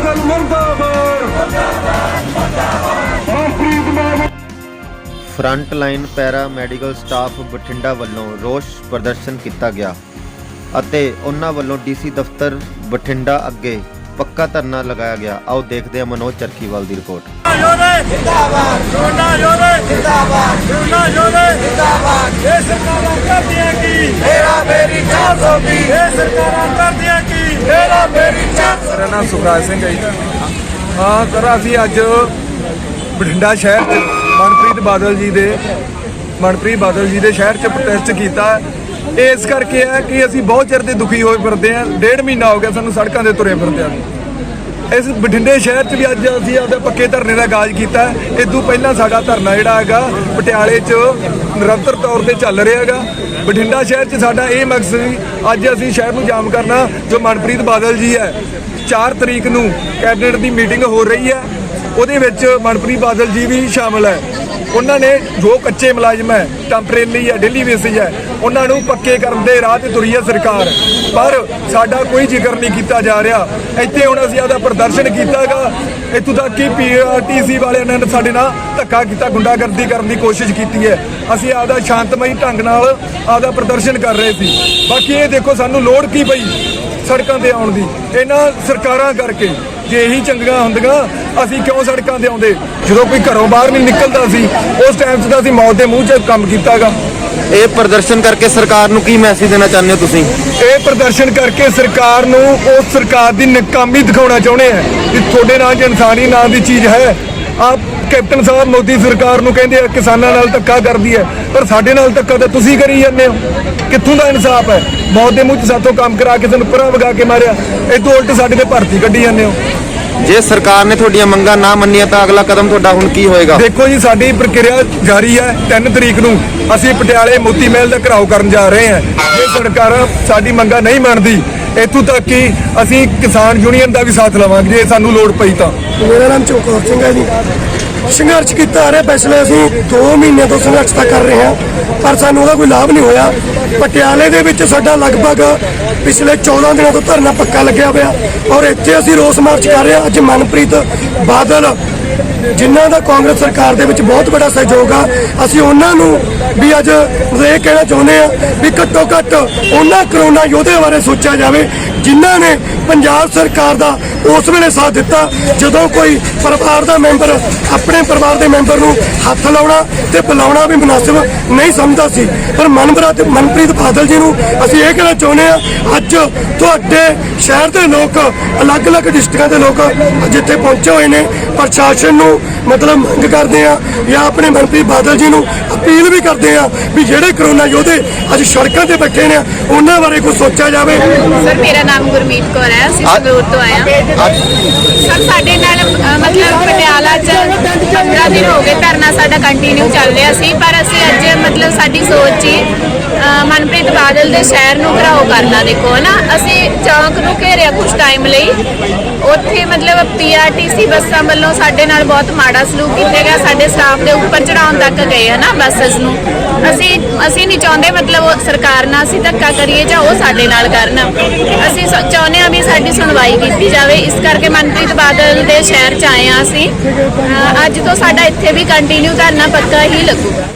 Madan front line paramedical staff Bathinda ਵੱਲੋਂ ਰੋਸ ਪ੍ਰਦਰਸ਼ਨ ਕੀਤਾ ਗਿਆ ਅਤੇ ਉਹਨਾਂ ਵੱਲੋਂ ਡੀਸੀ ਦਫ਼ਤਰ ਬਠਿੰਡਾ ਅੱਗੇ ਪੱਕਾ ਧਰਨਾ ਲਗਾਇਆ ਗਿਆ। ਆਓ ਦੇਖਦੇ ਹਾਂ ਮਨੋਜ ਚਰਖੀਵਾਲ ਦੀ ਰਿਪੋਰਟ। ਯੋਰੇ ਜਿੰਦਾਬਾਦ ਸੋਨਾ ਜਿੰਦਾਬਾਦ ਜਿੰਦਾਬਾਦ। ਇਹ ਸਰਕਾਰਾਂ ਕਰਦੀਆਂ ਕੀ? ਮੇਰੀ 420 ਇਹ ਸਰਕਾਰਾਂ ਕਰਦੀਆਂ ਕੀ? ਮੇਰਾ ਮੇਰੀ 420 ਮੇਰਾ ਨਾਮ ਸੁਖਰਾਜ ਸਿੰਘ ਹੈ ਜੀ। ਹਾਂ, ਸਰ, ਅਸੀਂ ਅੱਜ ਬਠਿੰਡਾ ਸ਼ਹਿਰ 'ਚ ਮਨਪ੍ਰੀਤ ਬਾਦਲ ਜੀ ਦੇ ਮਨਪ੍ਰੀਤ ਬਾਦਲ ਜੀ ਦੇ ਸ਼ਹਿਰ 'ਚ ਪ੍ਰੋਟੈਸਟ ਕੀਤਾ। ਇਸ ਕਰਕੇ ਹੈ ਕਿ ਅਸੀਂ ਬਹੁਤ ਚਿਰ ਦੇ ਦੁਖੀ ਹੋਏ ਫਿਰਦੇ ਹਾਂ। ਡੇਢ ਮਹੀਨਾ ਹੋ ਗਿਆ ਸਾਨੂੰ ਸੜਕਾਂ ਤੇ ਤੁਰੇ ਫਿਰਦੇ ਹਾਂ ਇਸ ਬਠਿੰਡੇ ਸ਼ਹਿਰ 'ਚ ਵੀ ਅੱਜ ਅਸੀਂ ਆਪਦੇ ਪੱਕੇ ਧਰਨੇ ਦਾ ਆਗਾਜ਼ ਕੀਤਾ ਹੈ। ਇਹ ਤੋਂ ਪਹਿਲਾਂ ਸਾਡਾ ਧਰਨਾ ਜਿਹੜਾ ਹੈਗਾ, ਪਟਿਆਲੇ 'ਚ ਨਿਰੰਤਰ ਤੌਰ ਤੇ ਚੱਲ ਰਿਹਾ ਹੈਗਾ ਬਠਿੰਡਾ ਸ਼ਹਿਰ 'ਚ ਸਾਡਾ ਇਹ ਮਕਸਦ ਸੀ, ਅੱਜ ਅਸੀਂ ਸ਼ਹਿਰ ਨੂੰ ਜਾਮ ਕਰਨਾ, ਜੋ ਮਨਪ੍ਰੀਤ ਬਾਦਲ ਜੀ ਹੈ 4 ਤਰੀਕ ਨੂੰ ਕੈਬਨਿਟ ਦੀ ਮੀਟਿੰਗ ਹੋ ਰਹੀ ਹੈ ਉਹਦੇ ਵਿੱਚ ਮਨਪ੍ਰੀਤ ਬਾਦਲ ਜੀ ਵੀ ਸ਼ਾਮਲ ਹੈ। ਉਹਨਾਂ ਨੇ ਜੋ ਕੱਚੇ ਮੁਲਾਜ਼ਮ ਹੈ, ਟੈਂਪਰੇਰੀ ਹੈ ਡੇਲੀ ਬੇਸਿਸ ਹੈ, ਉਹਨਾਂ ਨੂੰ ਪੱਕੇ ਕਰਨ ਦੇ ਰਾਹ ਤੇ ਤੁਰੀ ਹੈ ਸਰਕਾਰ। ਪਰ ਸਾਡਾ ਕੋਈ ਜ਼ਿਕਰ ਨਹੀਂ ਕੀਤਾ ਜਾ ਰਿਹਾ। ਇੱਥੇ ਹੁਣ ਅਸੀਂ ਆਦਾ ਪ੍ਰਦਰਸ਼ਨ ਕੀਤਾਗਾ। ਇੱਥੋਂ ਤੱਕ ਕਿ ਪੀਆਰਟੀਸੀ ਵਾਲਿਆਂ ਨੇ ਸਾਡੇ ਨਾਲ ਧੱਕਾ ਕੀਤਾ, ਗੁੰਡਾਗਰਦੀ ਕਰਨ ਦੀ ਕੋਸ਼ਿਸ਼ ਕੀਤੀ ਹੈ। ਅਸੀਂ ਆਦਾ ਸ਼ਾਂਤਮਈ ਢੰਗ ਨਾਲ ਆਦਾ ਪ੍ਰਦਰਸ਼ਨ ਕਰ ਰਹੇ ਸੀ। ਬਾਕੀ ਇਹ ਦੇਖੋ, ਸਾਨੂੰ ਲੋੜ ਕੀ ਪਈ? ਸੜਕਾਂ ਤੇ ਆਉਣ ਦੀ। ਇਹਨਾਂ ਸਰਕਾਰਾਂ ਕਰਕੇ ਜੇ ਇਹੀ ਚੰਗੀਆਂ ਹੁੰਦੀਆਂ ਅਸੀਂ ਕਿਉਂ ਸੜਕਾਂ ਤੇ ਆਉਂਦੇ? ਜਦੋਂ ਕੋਈ ਘਰੋਂ ਬਾਹਰ ਨਹੀਂ ਨਿਕਲਦਾ ਸੀ ਉਸ ਟਾਈਮ 'ਚ ਤਾਂ ਅਸੀਂ ਮੌਤ ਦੇ ਮੂੰਹ 'ਚ ਕੰਮ ਕੀਤਾਗਾ। ਇਹ ਪ੍ਰਦਰਸ਼ਨ ਕਰਕੇ ਸਰਕਾਰ ਨੂੰ ਕੀ ਮੈਸੇਜ ਦੇਣਾ ਚਾਹੁੰਦੇ ਹੋ ਤੁਸੀਂ? ਇਹ ਪ੍ਰਦਰਸ਼ਨ ਕਰਕੇ ਸਰਕਾਰ ਨੂੰ ਉਸ ਸਰਕਾਰ ਦੀ ਨਕਾਮੀ ਦਿਖਾਉਣਾ ਚਾਹੁੰਦੇ ਆ ਕਿ ਤੁਹਾਡੇ ਨਾਲ ਇਨਸਾਨੀ ਨਾਂ ਦੀ ਚੀਜ਼ ਹੈ। ਆਪ ਕੈਪਟਨ ਸਾਹਿਬ ਮੋਦੀ ਸਰਕਾਰ ਨੂੰ ਕਹਿੰਦੇ ਆ ਕਿਸਾਨਾਂ ਨਾਲ ਧੱਕਾ ਕਰਦੀ ਹੈ। ਪਰ ਸਾਡੇ ਨਾਲ ਧੱਕਾ ਤਾਂ ਤੁਸੀਂ ਕਰੀ ਜਾਂਦੇ ਹੋ। ਕਿੱਥੋਂ ਦਾ ਇਨਸਾਫ ਹੈ? ਮੌਤ ਦੇ ਮੂੰਹ 'ਚ ਸਾਥੋਂ ਕੰਮ ਕਰਾ ਕੇ ਸਾਨੂੰ ਪਰਾਂ ਵਗਾ ਕੇ ਮਾਰਿਆ। ਇਹ ਤੋਂ ਉਲਟ ਸਾਡੇ ਤੇ ਭਰਤੀ ਕੱਢੀ ਜਾਂਦੇ ਹੋ। ਜੇ ਸਰਕਾਰ ਨੇ ਤੁਹਾਡੀਆਂ ਮੰਗਾਂ ਨਾ ਮੰਨੀਆਂ ਤਾਂ ਅਗਲਾ ਕਦਮ ਤੁਹਾਡਾ ਹੁਣ ਕੀ ਹੋਏਗਾ? ਦੇਖੋ ਜੀ ਸਾਡੀ ਪ੍ਰਕਿਰਿਆ ਜਾਰੀ ਹੈ 3 ਤਰੀਕ ਨੂੰ। ਅਸੀਂ ਪਟਿਆਲੇ ਮੋਤੀ ਮਹਿਲ ਦਾ ਘਰਾਓ ਕਰਨ ਜਾ ਰਹੇ ਹਾਂ। ਜੇ ਸਰਕਾਰ ਸਾਡੀ ਮੰਗਾਂ ਨਹੀਂ ਮੰਨਦੀ। ਇੱਥੋਂ ਤੱਕ ਕਿ ਅਸੀਂ ਕਿਸਾਨ ਯੂਨੀਅਨ ਦਾ ਵੀ ਸਾਥ ਲਵਾਂਗੇ, ਜੇ ਸਾਨੂੰ ਲੋੜ ਪਈ ਤਾਂ। ਮੇਰਾ ਨਾਮ ਚੌਕੌਰ ਸਿੰਘ ਹੈ ਜੀ। ਸੰਘਰਸ਼ ਕੀਤਾ ਆ ਰਿਹਾ, ਪਿਛਲੇ ਅਸੀਂ 2 ਮਹੀਨੇ ਤੋਂ ਸੰਘਰਸ਼ ਤਾਂ ਕਰ ਰਹੇ ਹਾਂ, ਪਰ ਸਾਨੂੰ ਉਹਦਾ ਕੋਈ ਲਾਭ ਨਹੀਂ ਹੋਇਆ। ਪਟਿਆਲੇ ਦੇ ਵਿੱਚ ਸਾਡਾ ਲਗਭਗ ਪਿਛਲੇ 14 ਦਿਨਾਂ ਤੋਂ ਧਰਨਾ ਪੱਕਾ ਲੱਗਿਆ ਹੋਇਆ ਔਰ ਇੱਥੇ ਅਸੀਂ ਰੋਸ ਮਾਰਚ ਕਰ ਰਹੇ ਹਾਂ। ਅੱਜ ਮਨਪ੍ਰੀਤ ਬਾਦਲ ਜਿਨ੍ਹਾਂ ਦਾ ਕਾਂਗਰਸ ਸਰਕਾਰ ਦੇ ਵਿੱਚ ਬਹੁਤ ਵੱਡਾ ਸਹਿਯੋਗ ਆ, ਅਸੀਂ ਉਹਨਾਂ ਨੂੰ ਵੀ ਅੱਜ ਇਹ ਕਹਿਣਾ ਚਾਹੁੰਦੇ ਆ ਵੀ ਘੱਟੋ ਘੱਟ ਉਹਨਾਂ ਕਰੋਨਾ ਯੋਧਿਆਂ ਬਾਰੇ ਸੋਚਿਆ ਜਾਵੇ ਜਿਨ੍ਹਾਂ ਨੇ ਪੰਜਾਬ ਸਰਕਾਰ ਦਾ ਉਸ ਵੇਲੇ ਸਾਥ ਦਿੱਤਾ, ਜਦੋਂ ਕੋਈ ਪਰਿਵਾਰ ਦਾ ਮੈਂਬਰ ਆਪਣੇ ਪਰਿਵਾਰ ਦੇ ਮੈਂਬਰ ਨੂੰ ਹੱਥ ਲਾਉਣਾ ਤੇ ਬੁਲਾਉਣਾ ਵੀ ਮੁਨਾਸਿਬ ਨਹੀਂ ਸਮਝਦਾ ਸੀ। ਪਰ ਮਨਪ੍ਰੀਤ ਮਨਪ੍ਰੀਤ ਬਾਦਲ ਜੀ ਨੂੰ ਅਸੀਂ ਇਹ ਕਹਿਣਾ ਚਾਹੁੰਦੇ ਆ ਅੱਜ ਤੁਹਾਡੇ ਸ਼ਹਿਰ ਦੇ ਲੋਕ, ਅਲੱਗ-ਅਲੱਗ ਡਿਸਟ੍ਰਿਕਟਾਂ ਦੇ ਲੋਕ ਜਿੱਥੇ ਪਹੁੰਚੇ ਹੋਏ ਨੇ, ਪ੍ਰਸ਼ਾਸਨ ਨੂੰ ਮਤਲਬ ਮੰਗ ਕਰਦੇ ਆ ਜਾਂ ਆਪਣੇ ਮਨਪ੍ਰੀਤ ਬਾਦਲ ਜੀ ਨੂੰ ਅਪੀਲ ਵੀ ਕਰਦੇ ਆ ਵੀ ਜਿਹੜੇ ਕਰੋਨਾ ਯੋਧੇ ਅੱਜ ਸੜਕਾਂ ਤੇ ਬੈਠੇ ਨੇ ਉਹਨਾਂ ਬਾਰੇ ਕੁਝ ਸੋਚਿਆ ਜਾਵੇ। ਸਰ ਮੇਰਾ ਨਾਮ ਗੁਰਮੀਤ ਕੌਰ ਹੈ ਅਸੀਂ ਸੰਗਰੂਰ ਤੋਂ ਆਏ ਹਾਂ। ਸਰ ਸਾਡੇ ਨਾਲ ਅ, ਮਤਲਬ ਪਟਿਆਲਾ ਚ 15 ਦਿਨ ਹੋ ਗਏ ਧਰਨਾ ਸਾਡਾ ਕੰਟੀਨਿਊ ਚੱਲ ਰਿਹਾ ਸੀ ਪਰ ਅਸੀਂ ਅੱਜ ਮਤਲਬ ਸਾਡੀ ਸੋਚ ਸੀ ਅ, ਮਨਪ੍ਰੀਤ ਬਾਦਲ ਦੇ ਸ਼ਹਿਰ ਨੂੰ ਘਰਾਓ ਕਰਨਾ ਦੇਖੋ ਹਨਾ? ਅਸੀਂ ਚੌਂਕ ਨੂੰ ਘੇਰਿਆ ਕੁਝ ਟਾਈਮ ਲਈ। ਉੱਥੇ ਮਤਲਬ ਪੀਆਰਟੀਸੀ ਬੱਸਾਂ ਵੱਲੋਂ ਸਾਡੇ ਨਾਲ ਬਹੁਤ ਮਾੜਾ ਸਲੂਕ ਕੀਤਾ ਗਿਆ। ਸਾਡੇ ਸਟਾਫ ਦੇ ਉੱਪਰ ਚੜਾਉਣ ਤੱਕ ਗਏ ਹਨਾ ਬੱਸਸ ਨੂੰ। ਅਸੀਂ ਅਸੀਂ ਨਹੀਂ ਚਾਹੁੰਦੇ ਮਤਲਬ ਉਹ ਸਰਕਾਰ ਨਾਲ ਅਸੀਂ ਧੱਕਾ ਕਰੀਏ ਜਾਂ ਉਹ ਸਾਡੇ ਨਾਲ ਕਰਨ। ਅਸੀਂ ਚਾਹੁੰਦੇ ਹਾਂ ਵੀ ਸਾਡੀ ਸੁਣਵਾਈ ਕੀਤੀ ਜਾਵੇ। ਇਸ ਕਰਕੇ ਮਨਪ੍ਰੀਤ ਬਾਦਲ ਦੇ ਸ਼ਹਿਰ ਚ ਆਏ ਹਾਂ ਅਸੀਂ। ਅੱਜ ਤੋਂ ਸਾਡਾ ਇੱਥੇ ਵੀ ਕੰਟੀਨਿਊ ਕਰਨਾ ਪੱਕਾ ਹੀ ਲੱਗੂਗਾ